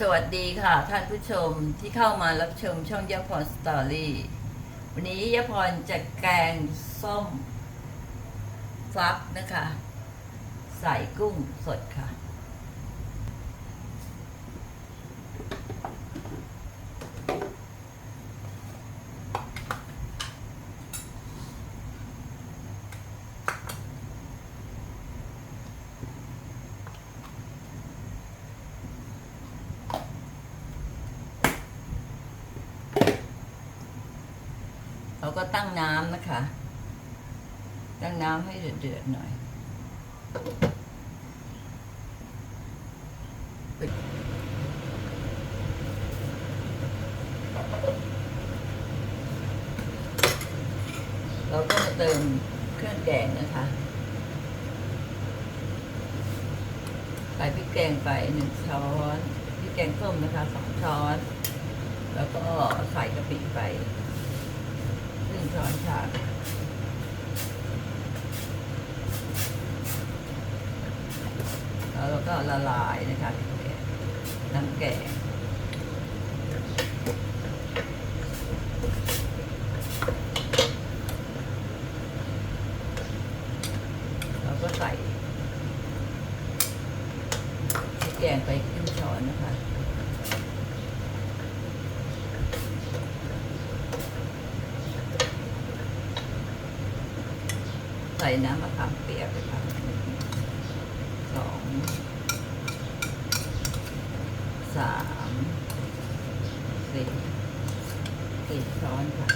สวัสดีค่ะท่านผู้ชมที่เข้ามารับชมช่องยาพรสตอรี่วันนี้ยาพรจะแกงส้มฟักนะคะ ใส่กุ้งสดค่ะ เราก็ตั้งน้ำนะคะ ตั้งน้ำให้เดือดๆหน่อยเราก็มาเติมเครื่องแกงนะคะใส่พริกแกงไปหนึ่งช้อนพริกแกงส้มนะคะสองช้อน แล้วก็ใส่กะปิไป ช้อนชาแล้วเราก็ละลายนะคะน้ำแกงเราก็ใส่พริกแกงไปครึ่งช้อนนะคะ ใส่น้ำมะขามเปียกไปค่ะสองสามสี่สี่ช้อนค่ะ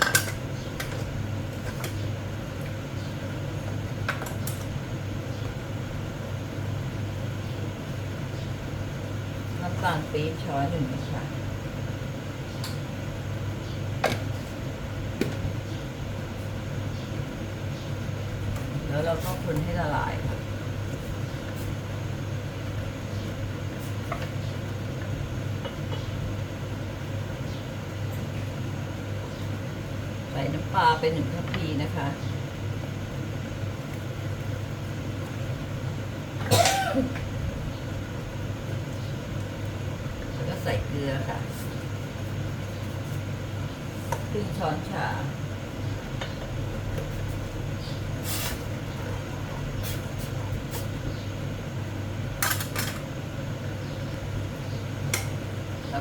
น้ำตาลปี๊บช้อนหนึ่งค่ะ แล้วเราก็คนให้ละลายค่ะใส่น้ำปลาไปหนึ่งทัพพีนะคะแล้วก็ใส่เกลือค่ะครึ่งช้อนชา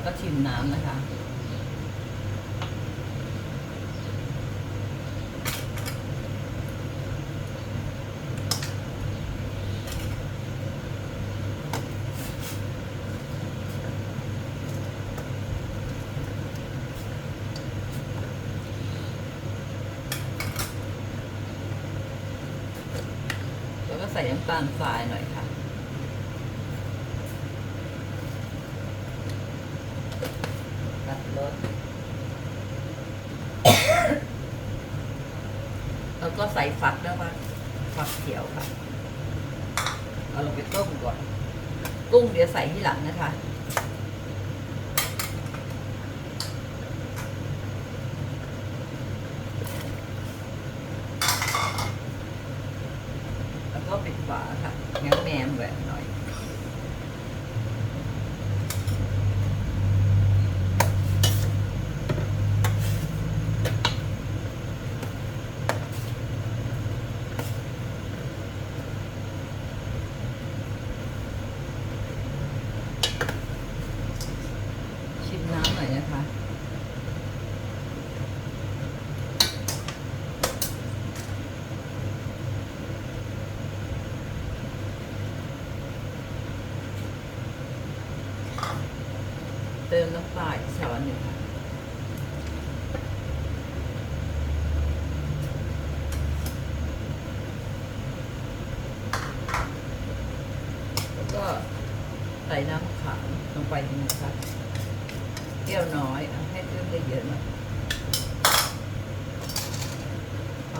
ก็ชิมน้ำนะคะ แล้วก็ใส่น้ำตาลทรายหน่อยค่ะ ตัดรส แล้ว ก็ใส่ฝักแล้วว่าฝักเขียวค่ะ เอาลงไปต้มก่อน กุ้งเดี๋ยวใส่ที่หลังนะคะ แล้วก็ปิดฝาค่ะงั้นแมมแหวกหน่อย ชิมน้ำ หน่อยนะคะเติมน้ำปลาอีกช้อนหนึ่งค่ะ แล้วก็ใส่น้ำมะขามลงไปนะคะเปรี้ยวน้อยเอาให้เพิ่มได้เยอะหน่อย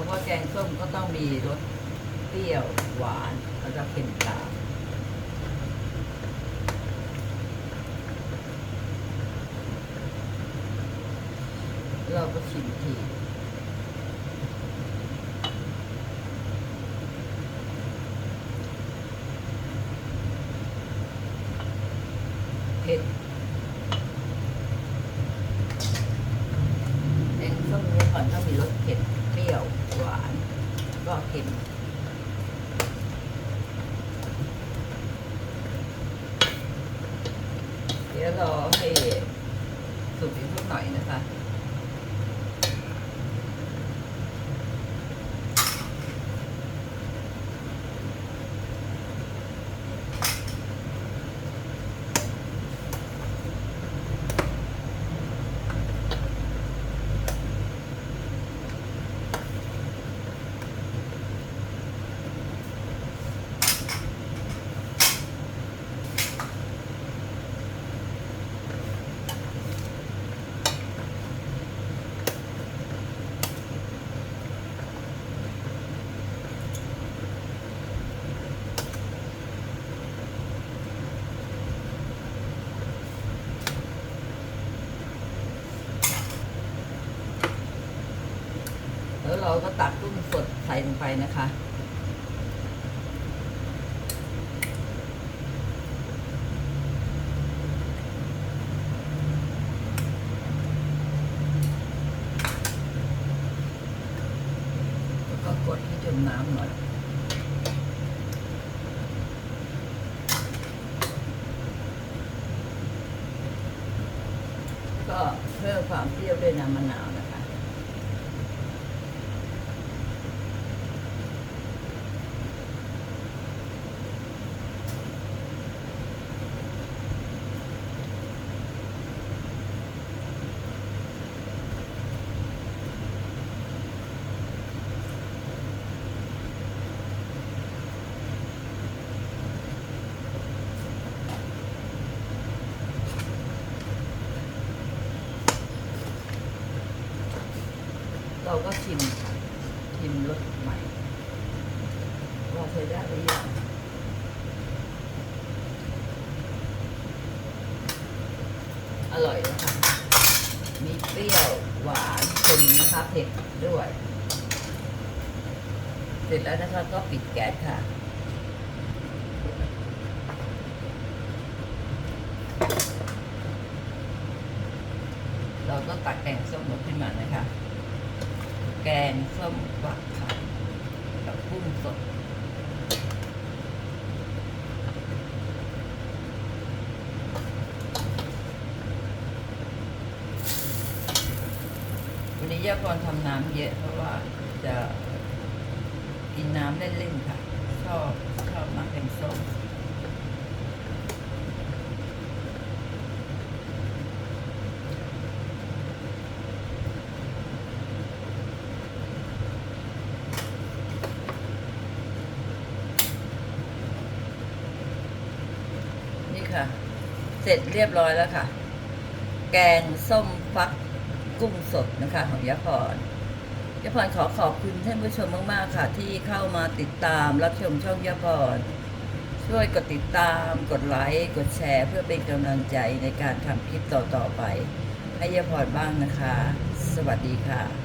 ว่าแกงส้มก็ต้องมีรสเปรี้ยวหวานแล้วก็เค็มตามเราก็ชิมที Joaquin. Hello. Oh. เราก็ตักกุ้งสดใส่ลงไปนะคะ แล้วก็กดให้จมน้ำหน่อยก็เพิ่มความเปรี้ยวด้วยน้ำมะนาวนะคะ เราก็ชิมค่ะชิมรสใหม่ว่าใช้ได้หรือยังอร่อยนะคะมีเปรี้ยวหวานเค็มนะคะเผ็ดด้วย เสร็จแล้วนะคะก็ปิดแก๊สค่ะเราก็ตักแกงส้มลงขึ้นมานะคะ แกงส้มฝักค่ะกับกุ้งสดวันนี้ยาพรทำน้ำเยอะเพราะว่าจะกินน้ำเล่นๆค่ะ ชอบ ชอบมากแกงส้ม นี่ค่ะ เสร็จเรียบร้อยแล้วค่ะ แกงส้มฟักกุ้งสดนะคะ ของยะพรยะพรขอขอบคุณท่านผู้ชมมากๆ ค่ะ ที่เข้ามาติดตามรับชมช่องยะพรช่วยกดติดตาม กดไลค์ กดแชร์ เพื่อเป็นกำลังใจในการทำคลิปต่อๆไป ให้ยะพรบ้างนะคะ สวัสดีค่ะ